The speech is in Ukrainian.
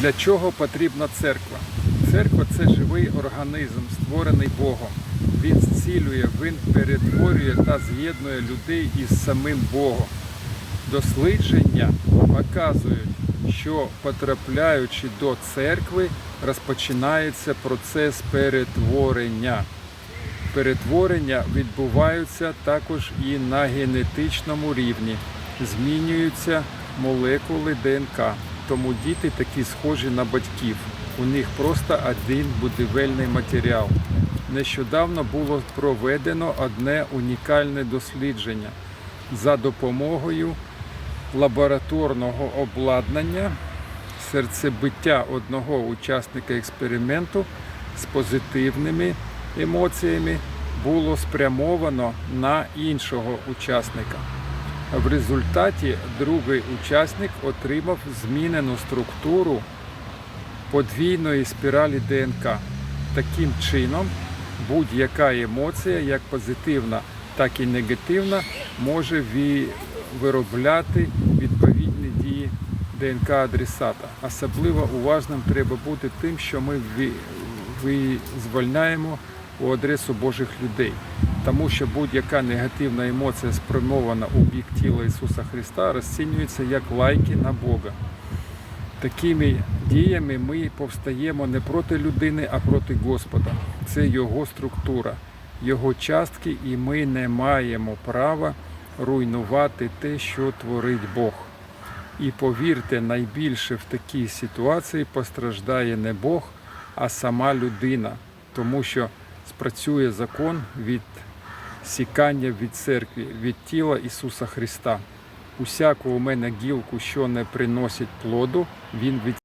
Для чого потрібна церква? Церква це живий організм, створений Богом. Він зцілює, він перетворює та з'єднує людей із самим Богом. Дослідження показують, що потрапляючи до церкви, розпочинається процес перетворення. Перетворення відбуваються також і на генетичному рівні. Змінюються молекули ДНК. Тому діти такі схожі на батьків. У них просто один будівельний матеріал. Нещодавно було проведено одне унікальне дослідження за допомогою лабораторного обладнання серцебиття одного учасника експерименту з позитивними емоціями було спрямовано на іншого учасника. В результаті другий учасник отримав змінену структуру подвійної спіралі ДНК. Таким чином, будь-яка емоція, як позитивна, так і негативна, може виробляти відповідні дії ДНК адресата. Особливо уважним треба бути тим, що ми визвольняємо у адресу Божих людей. Тому що будь-яка негативна емоція, спрямована у бік тіла Ісуса Христа, розцінюється як лайки на Бога. Такими діями ми повстаємо не проти людини, а проти Господа. Це Його структура, Його частки, і ми не маємо права руйнувати те, що творить Бог. І повірте, найбільше в такій ситуації постраждає не Бог, а сама людина, тому що спрацює закон від сікання від церкви, від тіла Ісуса Христа. Усяку у мене гілку, що не приносить плоду, він від